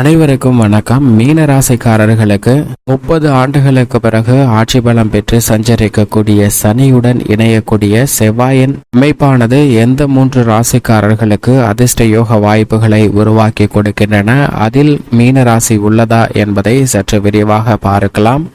அனைவருக்கும் வணக்கம். மீன ராசிக்காரர்களுக்கு முப்பது ஆண்டுகளுக்கு பிறகு ஆட்சி பலம் பெற்று சஞ்சரிக்கக்கூடிய சனியுடன் இணையக்கூடிய செவ்வாயின் அமைப்பானது எந்த மூன்று ராசிக்காரர்களுக்கு அதிர்ஷ்ட யோக வாய்ப்புகளை உருவாக்கி கொடுக்கின்றன? அதில் மீன ராசி உள்ளதா என்பதை சற்று விரிவாக பார்க்கலாம்.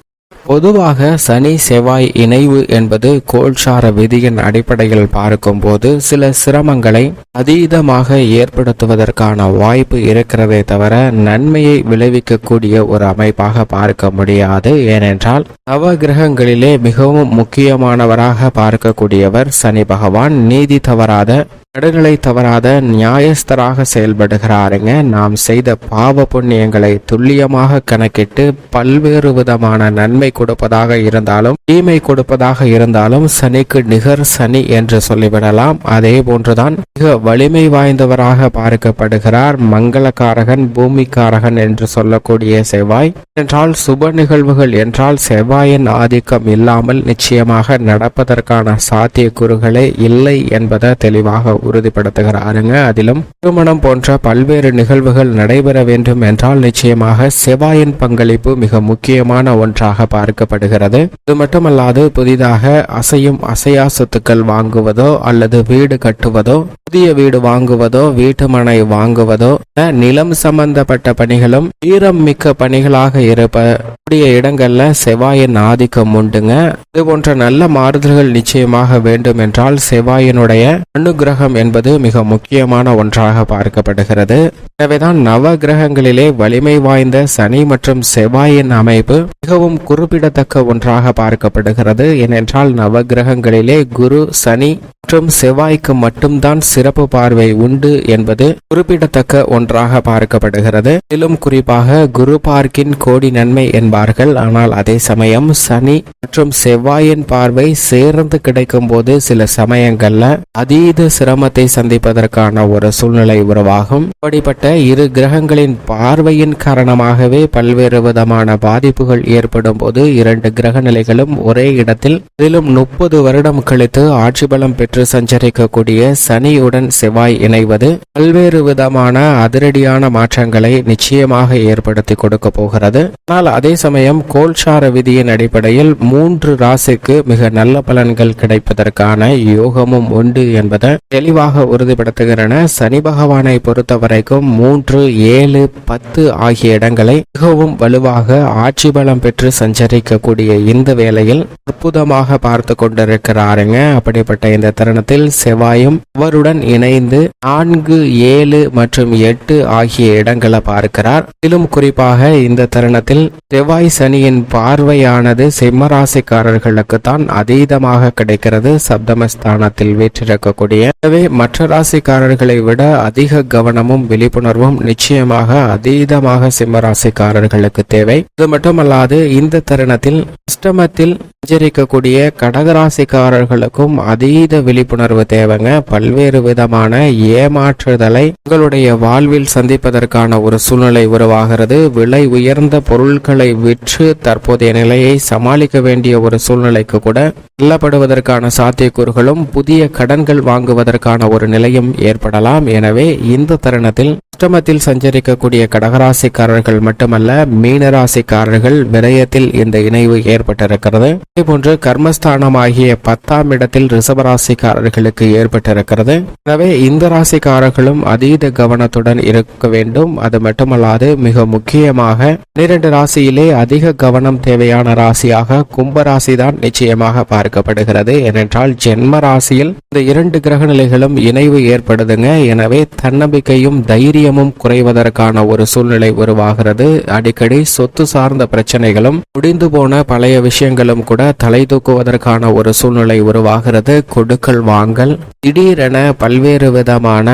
பொதுவாக சனி செவ்வாய் இணைவு என்பது கோல்சார விதியின் அடிப்படையில் பார்க்கும்போது சில சிரமங்களை அதீதமாக ஏற்படுத்துவதற்கான வாய்ப்பு இருக்கிறதே தவிர நன்மையை விளைவிக்கக்கூடிய ஒரு அமைப்பாக பார்க்க முடியாது. ஏனென்றால் நவ கிரகங்களிலே மிகவும் முக்கியமானவராக பார்க்கக்கூடியவர் சனி பகவான். நீதி தவறாத நடுநிலை தவறாத நியாயஸ்தராக செயல்படுகிறாருங்க. நாம் செய்த பாவ புண்ணியங்களை துல்லியமாக கணக்கிட்டு பல்வேறு விதமான நன்மை கொடுப்பதாக இருந்தாலும் தீமை கொடுப்பதாக இருந்தாலும் சனிக்கு நிகர் சனி என்று சொல்லிவிடலாம். அதே போன்றுதான் மிக வலிமை வாய்ந்தவராக பார்க்கப்படுகிறார் மங்களக்காரகன் பூமிக்காரகன் என்று சொல்லக்கூடிய செவ்வாய். என்றால் சுப நிகழ்வுகள் என்றால் செவ்வாயின் ஆதிக்கம் இல்லாமல் நிச்சயமாக நடப்பதற்கான சாத்தியக்கூறுகளே இல்லை என்பதை தெளிவாக உறுதிப்படுத்துகிறாருங்க. அதிலும் திருமணம் போன்ற பல்வேறு நிகழ்வுகள் நடைபெற வேண்டும் என்றால் நிச்சயமாக செவ்வாயின் பங்களிப்பு மிக முக்கியமான ஒன்றாக பார்க்கப்படுகிறது. இது மட்டுமல்லாது புதிதாக அசையும் அசையா சொத்துக்கள் வாங்குவதோ அல்லது வீடு கட்டுவதோ புதிய வீடு வாங்குவதோ வீட்டு மனை வாங்குவதோ நிலம் சம்பந்தப்பட்ட பணிகளும் ஈரம் மிக்க பணிகளாக இருப்பக்கூடிய இடங்கள்ல செவ்வாயின் ஆதிக்கம் உண்டுங்க. இது போன்ற நல்ல மாறுதல்கள் நிச்சயமாக வேண்டும் என்றால் செவ்வாயினுடைய அனுகிரகம் என்பது மிக முக்கியமான ஒன்றாக பார்க்கப்படுகிறது. எனவேதான் நவ கிரகங்களிலே வலிமை வாய்ந்த சனி மற்றும் செவ்வாயின் அமைப்பு மிகவும் குறிப்பிடத்தக்க ஒன்றாக பார்க்கப்படுகிறது. ஏனென்றால் நவ கிரகங்களிலே குரு சனி மற்றும் செவ்வாய்க்கு மட்டும்தான் சிறப்பு பார்வை உண்டு என்பது குறிப்பிடத்தக்க ஒன்றாக பார்க்கப்படுகிறது. மேலும் குறிப்பாக குரு பார்க்கின் கோடி நன்மை என்பார்கள். ஆனால் அதே சமயம் சனி மற்றும் செவ்வாயின் பார்வை சேர்ந்து கிடைக்கும் போது சில சமயங்கள்ல அதீத குடும்பத்தை சந்திப்பதற்கான ஒரு சூழ்நிலை உருவாகும். அப்படிப்பட்ட இரு கிரகங்களின் பார்வையின் காரணமாகவே பல்வேறு விதமான பாதிப்புகள் ஏற்படும் போது இரண்டு கிரக நிலைகளும் ஒரே இடத்தில் அதிலும் முப்பது வருடம் கழித்து ஆட்சி பலம் பெற்று சஞ்சரிக்கக்கூடிய சனியுடன் செவ்வாய் இணைவது பல்வேறு விதமான அதிரடியான மாற்றங்களை நிச்சயமாக ஏற்படுத்தி கொடுக்க போகிறது. ஆனால் அதே சமயம் கோல்சார விதியின் அடிப்படையில் மூன்று ராசிக்கு மிக நல்ல பலன்கள் கிடைப்பதற்கான யோகமும் உண்டு என்பதை தெளிவாக உறுதிப்படுத்துகின்றன சனி பகவானை பொறுத்த வரைக்கும் மூன்று ஏழு பத்து ஆகிய இடங்களை மிகவும் வலுவாக ஆட்சி பலம் பெற்று சஞ்சரிக்கக்கூடிய இந்த வேளையில் அற்புதமாக பார்த்து கொண்டிருக்கிறாருங்க. அப்படிப்பட்ட இந்த தருணத்தில் செவ்வாயும் அவருடன் இணைந்து நான்கு ஏழு மற்றும் எட்டு ஆகிய இடங்களை பார்க்கிறார். இதிலும் குறிப்பாக இந்த தருணத்தில் செவ்வாய் சனியின் பார்வையானது சிம்மராசிக்காரர்களுக்கு தான் அதீதமாக கிடைக்கிறது. சப்தமஸ்தானத்தில் வீற்றிருக்கக்கூடிய எனவே மற்ற ராசிக்காரர்களை விட அதிக கவனமும் விழிப்புணர்வும் நிச்சயமாக அதீதமாக சிம்மராசிக்காரர்களுக்கு தேவை. இது மட்டுமல்லாது இந்த தருணத்தில் அஷ்டமத்தில் சஞ்சரிக்கக்கூடிய கடகராசிக்காரர்களுக்கும் அதீத விழிப்புணர்வு தேவைங்க. பல்வேறு விதமான ஏமாற்றுதலை உங்களுடைய வாழ்வில் சந்திப்பதற்கான ஒரு சூழ்நிலை உருவாகிறது. விலை உயர்ந்த பொருட்களை விற்று தற்போதைய நிலையை சமாளிக்க வேண்டிய ஒரு சூழ்நிலைக்கு கூட தள்ளப்படுவதற்கான சாத்தியக்கூறுகளும் புதிய கடன்கள் வாங்குவதற்கான ஒரு நிலையும் ஏற்படலாம். எனவே இந்த தருணத்தில் அஷ்டமத்தில் சஞ்சரிக்கக்கூடிய கடகராசிக்காரர்கள் மட்டுமல்ல மீனராசிக்காரர்கள் விரயத்தில் இந்த இணைவு ஏற்பட்டிருக்கிறது. இதேபோன்று கர்மஸ்தானமாகிய பத்தாம் இடத்தில் ரிசபராசிக்காரர்களுக்கு ஏற்பட்டிருக்கிறது. எனவே இந்த ராசிக்காரர்களும் அதீத கவனத்துடன் இருக்க வேண்டும். அது மட்டுமல்லாது மிக முக்கியமாக பன்னிரண்டு ராசியிலே அதிக கவனம் தேவையான ராசியாக கும்பராசி தான் நிச்சயமாக பார்க்கப்படுகிறது. ஏனென்றால் ஜென்ம ராசியில் இந்த இரண்டு கிரக நிலைகளும் இணைவு ஏற்படுதுங்க. எனவே தன்னம்பிக்கையும் தைரியமும் குறைவதற்கான ஒரு சூழ்நிலை உருவாகிறது. அடிக்கடி சொத்து சார்ந்த பிரச்சனைகளும் முடிந்து போன பழைய விஷயங்களும் கூட தலை தூக்குவதற்கான ஒரு சூழ்நிலை உருவாகிறது. கொடுக்கல் வாங்கல் திடீரென பல்வேறு விதமான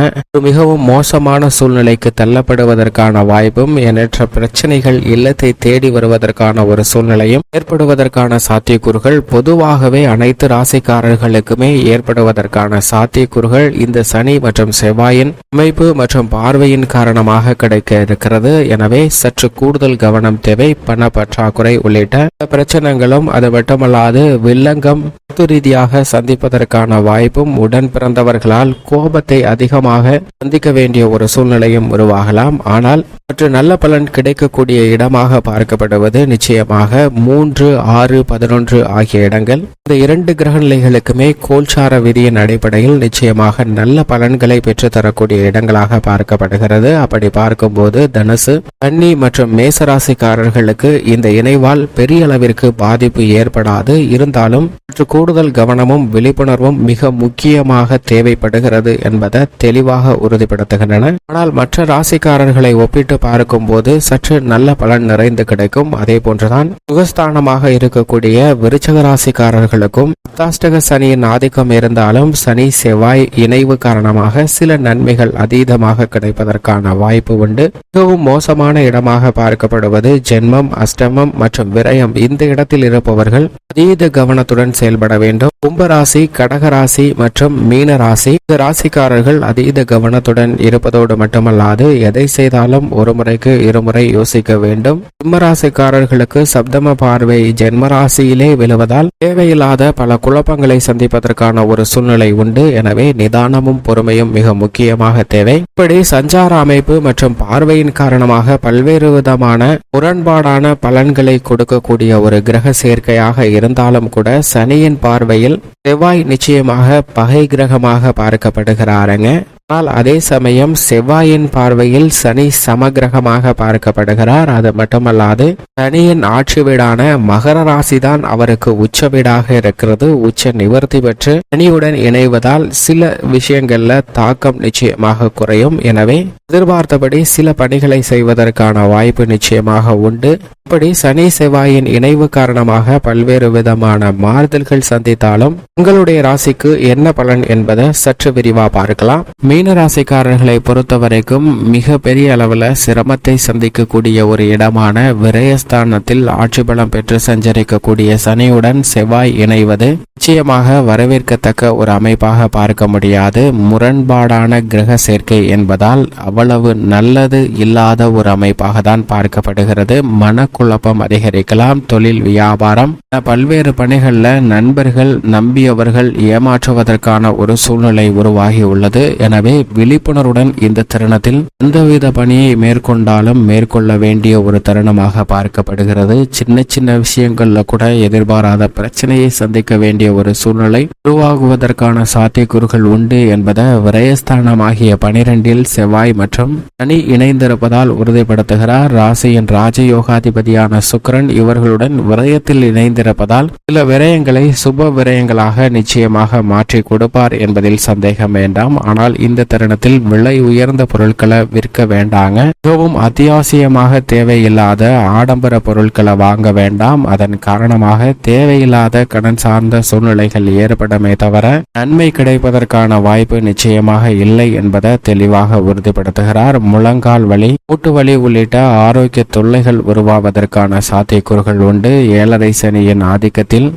மிகவும் மோசமான சூழ்நிலைக்கு தள்ளப்படுவதற்கான வாய்ப்பும் எண்ணற்ற பிரச்சனைகள் இல்லத்தை தேடி வருவதற்கான ஒரு சூழ்நிலையும் ஏற்படுவதற்கான சாத்தியக்கூறுகள் பொதுவாகவே அனைத்து ராசிக்காரர்களுக்குமே ஏற்படுவதற்கான சாத்தியக்கூறுகள் இந்த சனி மற்றும் செவ்வாயின் அமைப்பு மற்றும் பார்வையின் காரணமாக கிடைக்க இருக்கிறது. எனவே சற்று கூடுதல் கவனம் தேவை. பண பற்றாக்குறை உள்ளிட்ட பிரச்சனைகளும் அது மட்டுமல்லாது வில்லங்கம் சொத்து ரீதியாக சந்திப்பதற்கான வாய்ப்பும் உடன் பிறந்தவர்களால் கோபத்தை அதிகமாக சந்திக்க வேண்டிய ஒரு சூழ்நிலையும் உருவாகலாம். ஆனால் மற்ற நல்ல பலன் கிடைக்கக்கூடிய இடமாக பார்க்கப்படுவது நிச்சயமாக மூன்று ஆறு பதினொன்று ஆகிய இடங்கள். இந்த இரண்டு கிரக நிலைகளுக்குமே கோல்சார விதியின் அடிப்படையில் நிச்சயமாக நல்ல பலன்களை பெற்றுத்தரக்கூடிய இடங்களாக பார்க்கப்படுகிறது. அப்படி பார்க்கும்போது தனுசு கன்னி மற்றும் மேசராசிக்காரர்களுக்கு இந்த இணைவால் பெரிய அளவிற்கு பாதிப்பு ஏற்படாது. இருந்தாலும் சற்று கூடுதல் கவனமும் விழிப்புணர்வும் மிக முக்கியமாக தேவைப்படுகிறது என்பதை தெளிவாக உறுதிப்படுத்துகின்றன. ஆனால் மற்ற ராசிக்காரர்களை ஒப்பிட்டு பார்க்கும்போது சற்று நல்ல பலன் நிறைந்து கிடைக்கும். அதே போன்றுதான் சுகஸ்தானமாக இருக்கக்கூடிய விருச்சக ராசிக்காரர்களுக்கும் அத்தாஷ்டக சனியின் ஆதிக்கம் இருந்தாலும் சனி செவ்வாய் இணைவு காரணமாக சில நன்மைகள் அதீதமாக கிடைப்பதற்கான வாய்ப்பு உண்டு. மிகவும் மோசமான இடமாக பார்க்கப்படுவது ஜென்மம் அஷ்டமம் மற்றும் விரயம் இந்த இடத்தில் இருப்பவர்கள் அதீத கவனத்துடன் செயல்பட வேண்டும். கும்பராசி கடகராசி மற்றும் மீன ராசி இந்த ராசிக்காரர்கள் அதீத கவனத்துடன் இருப்பதோடு மட்டுமல்லாது எதை செய்தாலும் ஒரு முறைக்கு இருமுறை யோசிக்க வேண்டும். சிம்மராசிக்காரர்களுக்கு சப்தம பார்வை ஜென்மராசியிலே விழுவதால் தேவையில்லாத பல குழப்பங்களை சந்திப்பதற்கான ஒரு சூழ்நிலை உண்டு. எனவே நிதானமும் பொறுமையும் மிக முக்கியமாக தேவை. இப்படி சஞ்சார அமைப்பு மற்றும் பார்வையின் காரணமாக பல்வேறு விதமான முரண்பாடான பலன்களை கொடுக்கக்கூடிய ஒரு கிரக சேர்க்கையாக இருந்தாலும் கூட சனியின் பார்வையில் செவ்வாய் நிச்சயமாக பகை கிரகமாக பார்க்கப்படுகிறாருங்க. ஆனால் அதே சமயம் செவ்வாயின் பார்வையில் சனி சமகிரகமாக பார்க்கப்படுகிறார். அது மட்டுமல்லாது சனியின் ஆட்சி வீடான மகர ராசிதான் அவருக்கு உச்ச வீடாக இருக்கிறது. உச்ச நிவர்த்தி பெற்று சனியுடன் இணைவதால் சில விஷயங்கள்ல தாக்கம் நிச்சயமாக குறையும். எனவே எதிர்பார்த்தபடி சில பணிகளை செய்வதற்கான வாய்ப்பு நிச்சயமாக உண்டு. இப்படி சனி செவ்வாயின் இணைவு காரணமாக பல்வேறு விதமான மாறுதல்கள் சந்தித்தாலும் உங்களுடைய ராசிக்கு என்ன பலன் என்பதை சற்று விரிவா பார்க்கலாம். மீ மீனராசிக்காரர்களை பொறுத்த வரைக்கும் மிக பெரிய அளவில் சிரமத்தை சந்திக்கக்கூடிய ஒரு இடமான விரயஸ்தானத்தில் ஆட்சி பலம் பெற்று சஞ்சரிக்கக்கூடிய சனியுடன் செவ்வாய் இணைவது நிச்சயமாக வரவேற்கத்தக்க ஒரு அமைப்பாக பார்க்க முடியாது. முரண்பாடான கிரக சேர்க்கை என்பதால் அவ்வளவு நல்லது இல்லாத ஒரு அமைப்பாக தான் பார்க்கப்படுகிறது. மனக்குழப்பம் அதிகரிக்கலாம். தொழில் வியாபாரம் பல்வேறு பணிகளில் நண்பர்கள் நம்பியவர்கள் ஏமாற்றுவதற்கான ஒரு சூழ்நிலை உருவாகி உள்ளது. எனவே விழிப்புணர்வுடன் இந்த தருணத்தில் எந்தவித பணியை மேற்கொண்டாலும் மேற்கொள்ள வேண்டிய ஒரு தருணமாக பார்க்கப்படுகிறது. சின்ன சின்ன விஷயங்கள்ல கூட எதிர்பாராத பிரச்சனையை சந்திக்க வேண்டிய ஒரு சூழ்நிலை உருவாகுவதற்கான சாத்தியக்கூறுகள் உண்டு என்பதை விரயஸ்தானமாகிய பனிரெண்டில் செவ்வாய் மற்றும் சனி இணைந்திருப்பதால் உறுதிப்படுத்துகிறார். ராசியின் ராஜயோகாதிபதியான சுக்கரன் இவர்களுடன் விரயத்தில் இணைந்திருப்பதால் சில விரயங்களை சுப விரயங்களாக நிச்சயமாக மாற்றி கொடுப்பார் என்பதில் சந்தேகம் வேண்டாம். ஆனால் இந்த தருணத்தில் விலை உயர்ந்த பொருட்களை விற்க வேண்டாங்க. மிகவும் அத்தியாவசியமாக தேவையில்லாத ஆடம்பர பொருட்களை வாங்க வேண்டாம். அதன் காரணமாக தேவையில்லாத கடன் சார்ந்த சூழ்நிலைகள் ஏற்படுமே தவிர நன்மை கிடைப்பதற்கான வாய்ப்பு நிச்சயமாக இல்லை என்பதை தெளிவாக உறுதிப்படுத்துகிறார். முழங்கால் வலி மூட்டு வலி உள்ளிட்ட ஆரோக்கிய தொல்லைகள் உருவாவதற்கான சாத்தியக்கூறுகள் உண்டு. ஏழரை சனியின் ஆதிக்கத்தில்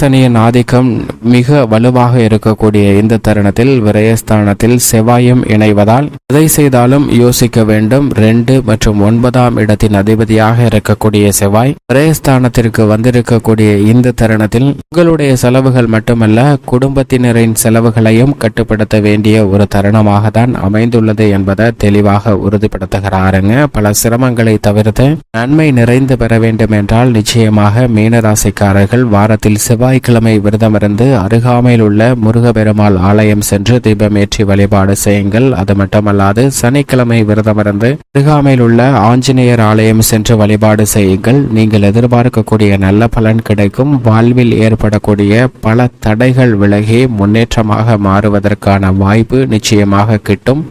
சனியின் ஆதிக்கம் மிக வலுவாக இருக்கக்கூடிய இந்த தருணத்தில் விரயஸ்தானத்தில் செவ்வாயும் இணைவதால் எதை செய்தாலும் யோசிக்க வேண்டும். ரெண்டு மற்றும் ஒன்பதாம் இடத்தின் அதிபதியாக இருக்கக்கூடிய செவ்வாய் விரயஸ்தானத்திற்கு வந்திருக்கக்கூடிய இந்த தருணத்தில் உங்களுடைய செலவுகள் மட்டுமல்ல குடும்பத்தினரின் செலவுகளையும் கட்டுப்படுத்த வேண்டிய ஒரு தருணமாக தான் அமைந்துள்ளது என்பதை தெளிவாக உறுதிப்படுத்துகிறாருங்க. பல சிரமங்களை தவிர்த்து நன்மை நிறைந்து பெற வேண்டும் என்றால் நிச்சயமாக மீனராசிக்காரர்கள் வாரத்தில் செவ்வாய்க்கிழமை விரதமிருந்து அருகாமையில் உள்ள முருகபெருமாள் ஆலயம் சென்று தீபமேற்றி வழிபாடு செய்யுங்கள் அது மட்டுமல்லாது சனிக்கிழமை விரதமிருந்து அருகாமையில் உள்ள ஆஞ்சநேயர் ஆலயம் சென்று வழிபாடு செய்யுங்கள். நீங்கள் எதிர்பார்க்கக்கூடிய நல்ல பலன் கிடைக்கும். வாழ்வில் ஏற்படக்கூடிய பல தடைகள் விலகி முன்னேற்றமாக மாறுவதற்கான வாய்ப்பு நிச்சயமாக கிட்டும்.